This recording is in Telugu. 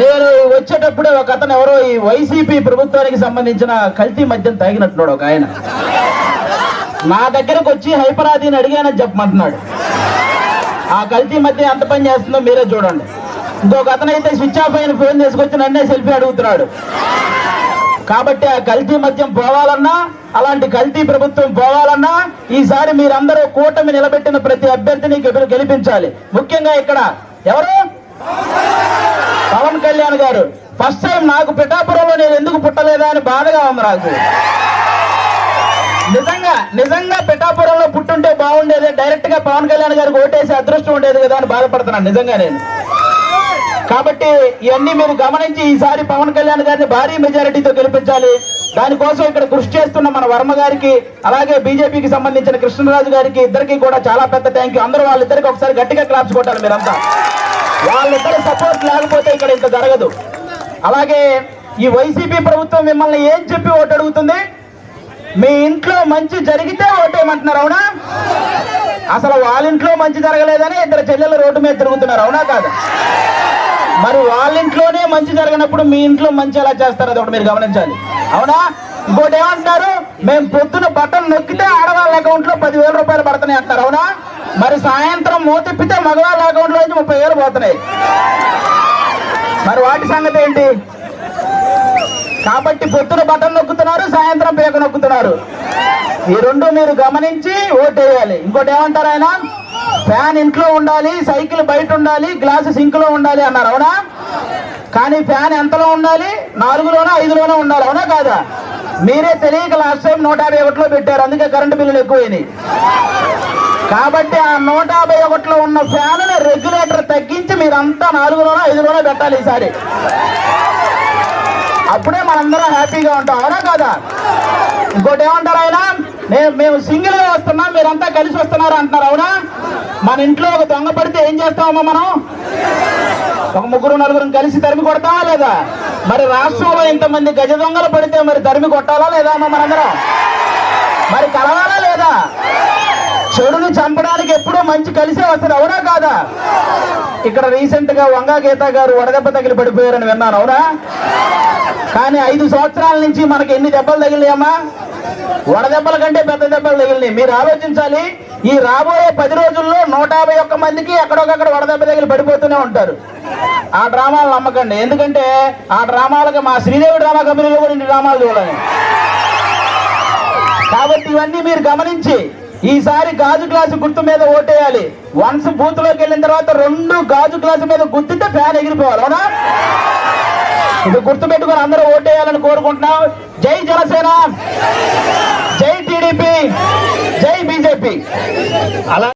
నేను వచ్చేటప్పుడే ఒక అతను ఎవరో ఈ వైసీపీ ప్రభుత్వానికి సంబంధించిన కల్తీ మద్యం తాగినట్టున్నాడు ఒక ఆయన. నా దగ్గరకు వచ్చి హైపరాదిని అడిగానని చెప్పమంటున్నాడు. ఆ కల్తీ మద్యం ఎంత పని చేస్తుందో మీరే చూడండి. ఇంకొక అతనైతే స్విచ్ ఆఫ్ అయిన ఫోన్ తీసుకొచ్చి నన్నే సెల్ఫీ అడుగుతున్నాడు. కాబట్టి ఆ కల్తీ మద్యం పోవాలన్నా అలాంటి కల్తీ ప్రభుత్వం పోవాలన్నా ఈసారి మీరందరూ కూటమి నిలబెట్టిన ప్రతి అభ్యర్థిని గెలిపించాలి. ముఖ్యంగా ఇక్కడ ఎవరు? పవన్ కళ్యాణ్ గారు ఫస్ట్ టైం నాకు పిఠాపురంలో నేను ఎందుకు పుట్టలేదా? అని బాధగా ఉంది నాకు. నిజంగా నిజంగా పిఠాపురంలో పుట్టుంటే బాగుండేది డైరెక్ట్గా పవన్ కళ్యాణ్ గారికి ఓటేసి అదృష్టం ఉండేది కదా అని బాధపడుతున్నాను నిజంగా నేను. కాబట్టి ఇవన్నీ మీరు గమనించి ఈసారి పవన్ కళ్యాణ్ గారిని భారీ మెజారిటీతో గెలిపించాలి. దానికోసం ఇక్కడ కృషి చేస్తున్న మన వర్మ గారికి అలాగే బీజేపీకి సంబంధించిన కృష్ణరాజు గారికి ఇద్దరికి కూడా చాలా పెద్ద థ్యాంక్ యూ అందరూ వాళ్ళిద్దరికి ఒకసారి గట్టిగా క్లాప్స్ కొట్టాలి మీరంతా. వాళ్ళిద్దరు సపోర్ట్ లేకపోతే ఇక్కడ ఇంత జరగదు. అలాగే ఈ వైసీపీ ప్రభుత్వం మిమ్మల్ని ఏం చెప్పి ఓటు అడుగుతుంది? మీ ఇంట్లో మంచి జరిగితే ఓటేయమంటున్నారు అవునా? అసలు వాళ్ళ ఇంట్లో మంచి జరగలేదని ఇద్దరు చెల్లెలు రోడ్డు మీద తిరుగుతున్నారు అవునా కాదు? మరి వాళ్ళ ఇంట్లోనే మంచి జరిగినప్పుడు మీ ఇంట్లో మంచి ఎలా చేస్తారు? అది ఒకటి మీరు గమనించాలి. అవునా? ఇంకోటి ఏమంటారు మేము పొద్దున బట్టలు నొక్కితే ఆడవాళ్ళ అకౌంట్లో పదివేల రూపాయలు పడుతున్నాయి అంటారు అవునా? మరి సాయంత్రం మూతిప్పితే మగవాళ్ళ అకౌంట్లో నుంచి ముప్పై వేలు పోతున్నాయి. మరి వాటి సంగతి ఏంటి? కాబట్టి పొత్తున బటన్ నొక్కుతున్నారు సాయంత్రం పేక నొక్కుతున్నారు. ఈ రెండు మీరు గమనించి ఓటేయాలి ఇంకోటి ఏమంటారు ఆయన? ఫ్యాన్ ఇంట్లో ఉండాలి సైకిల్ బయట ఉండాలి గ్లాసు సింక్లో ఉండాలి అన్నారు అవునా? కానీ ఫ్యాన్ ఎంతలో ఉండాలి? నాలుగులోనో ఐదులోనో ఉండాలి అవునా కాదా? మీరే తెలియక లాస్ట్ టైం నూట యాభై ఒకటిలో పెట్టారు అందుకే కరెంటు బిల్లులు ఎక్కువైనాయి. కాబట్టి ఆ నూట యాభై ఒకటిలో ఉన్న ఫ్యాన్ని రెగ్యులేటర్ తగ్గించి మీరంతా నాలుగులోనో ఐదులోనో పెట్టాలి ఈసారి. అప్పుడే మనందరం హ్యాపీగా ఉంటాం. అవునా కదా? ఇంకోటి ఏమంటారు ఆయన? నేను మేము సింగిల్గా వస్తున్నాం మీరంతా కలిసి వస్తున్నారు అంటున్నారు. అవునా? మన ఇంట్లో ఒక దొంగ పడితే ఏం చేస్తామమ్మా మనం? ఒక ముగ్గురు నలుగురు కలిసి తరిమి కొడతామా లేదా? మరి రాష్ట్రంలో ఇంతమంది గజ దొంగలు పడితే మరి తరిమి కొట్టాలా లేదా అమ్మ మనందరం? మరి కలవాలా లేదా? చెడుని చంపడానికి ఎప్పుడూ మంచి కలిసే వస్తుంది అవునా కాదా? ఇక్కడ రీసెంట్గా వంగా గీత గారు వడదెబ్బ తగిలి పడిపోయారని విన్నాను అవునా? కానీ ఐదు సంవత్సరాల నుంచి మనకి ఎన్ని దెబ్బలు తగిలినాయమ్మా వడదెబ్బల కంటే పెద్ద దెబ్బలు తగిలినాయి. మీరు ఆలోచించాలి ఈ రాబోయే పది రోజుల్లో నూట యాభై ఒక్క మందికి ఎక్కడొకక్కడ వడదెబ్బ తగిలి పడిపోతూనే ఉంటారు. ఆ డ్రామాలు నమ్మకండి. ఎందుకంటే ఆ డ్రామాలకు మా శ్రీదేవి డ్రామా కంపెనీలో కూడా ఇన్ని డ్రామాలు చూడాలి. కాబట్టి ఇవన్నీ మీరు గమనించి ఈసారి గాజు గ్లాసు గుర్తు మీద ఓటేయాలి. వన్స్ బూత్లోకి వెళ్ళిన తర్వాత రెండు గాజు గ్లాసు మీద గుర్తుంటే ఫ్యాన్ ఎగిరిపోవాలి అవునా? ఇది గుర్తు పెట్టుకొని అందరూ ఓటేయాలని కోరుకుంటున్నాం. జై జనసేన. జై టీడీపీ. జై బీజేపీ. అలా